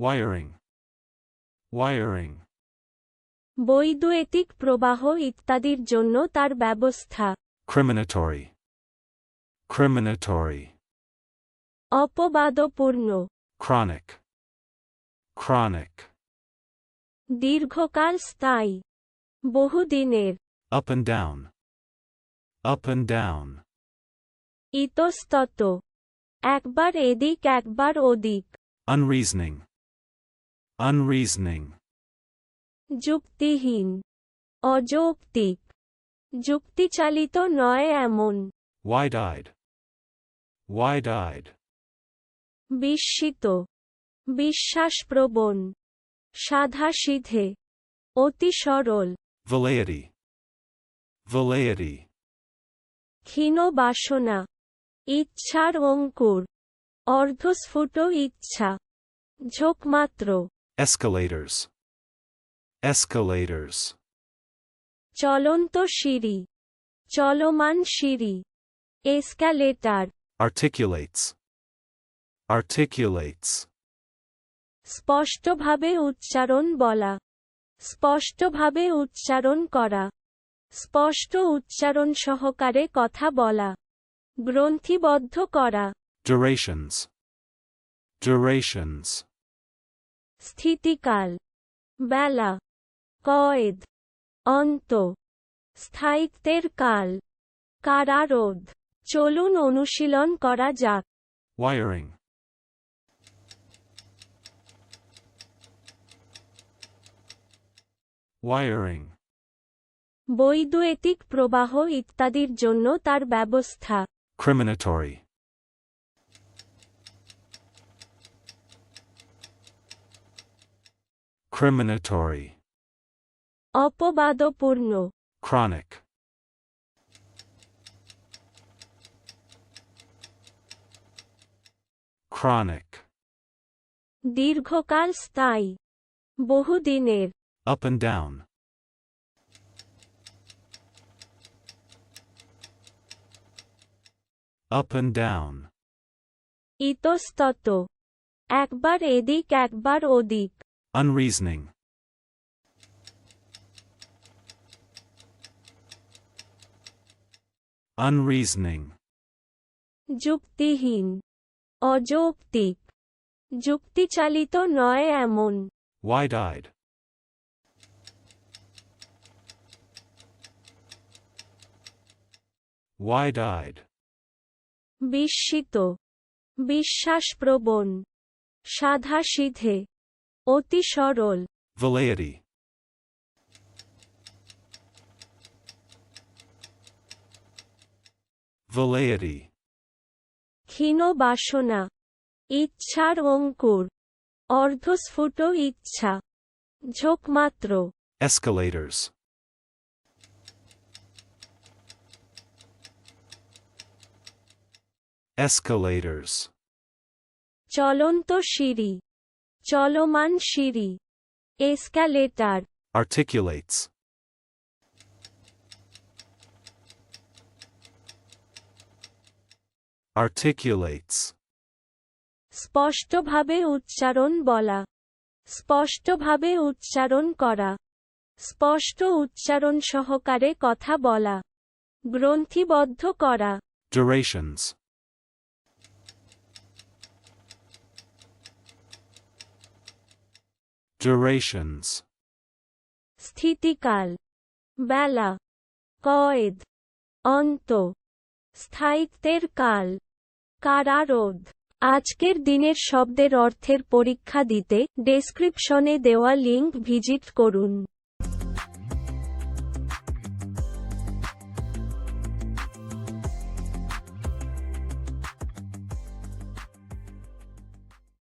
wiring, wiring, বৈদ্যুতিক প্রবাহ ইত্যাদির জন্য তার ব্যবস্থা criminatory, criminatory, অপবাদপূর্ণ chronic, chronic, দীর্ঘকাল স্থায়ী বহুদিনের up and down, up and down, ইতস্তত একবার এদিক একবার ওদিক unreasoning, unreasoning, যুক্তিহীন অযৌক্তিক যুক্তিচালিত নয় এমন wide-eyed, wide-eyed, বিস্মিত বিশ্বাসপ্রবণ সাধাসিধে অতি সরল velleity, velleity, ক্ষীণ বাসনা ইচ্ছার অঙ্কুর অর্ধস্ফুট ইচ্ছা ঝোঁকমাত্র escalators, escalators, চলন্ত সিঁড়ি। চলমান সিঁড়ি। এসক্যালেটার articulates, articulates, স্পষ্টভাবে উচ্চারণ বলা। স্পষ্টভাবে উচ্চারণ করা। স্পষ্ট উচ্চারণ সহকারে কথা বলা। গ্রন্থিবদ্ধ করা। Durations, durations, স্থিতিকাল বেলা কয়েদ অন্ত স্থায়িত্বের কাল কারারোধ। চলুন অনুশীলন করা যাক। Wiring, wiring, বৈদ্যুতিক প্রবাহ ইত্যাদির জন্য তার ব্যবস্থা। Criminatory, criminatory, অপবাদপূর্ণ chronic, chronic, দীর্ঘকাল স্থায়ী বহুদিনের up and down, up and down, ইতস্তত একবার এদিক একবার ওদিক unreasoning, unreasoning, যুক্তিহীন অযৌক্তিক যুক্তিচালিত নয় এমন wide-eyed, wide-eyed, বিস্মিত বিশ্বাসপ্রবণ সাধাসিধে অতি সরল। Velleity, velleity, ক্ষীণ বাসনা ইচ্ছার অঙ্কুর অর্ধস্ফুট ইচ্ছা ঝোঁকমাত্র। Escalators, escalators, চলন্ত সিঁড়ি। চলমান সিঁড়ি। এসক্যালেটার articulates, articulates, স্পষ্টভাবে উচ্চারণ বলা। স্পষ্টভাবে উচ্চারণ করা। স্পষ্ট উচ্চারণ সহকারে কথা বলা। গ্রন্থিবদ্ধ করা। Durations, durations, স্থিতিকাল বেলা কয়েদ অন্ত স্থায়িত্বের কাল কারারোধ। আজকের দিনের শব্দের অর্থের পরীক্ষা দিতে ডেসক্রিপশনে দেওয়া লিঙ্ক ভিজিট করুন।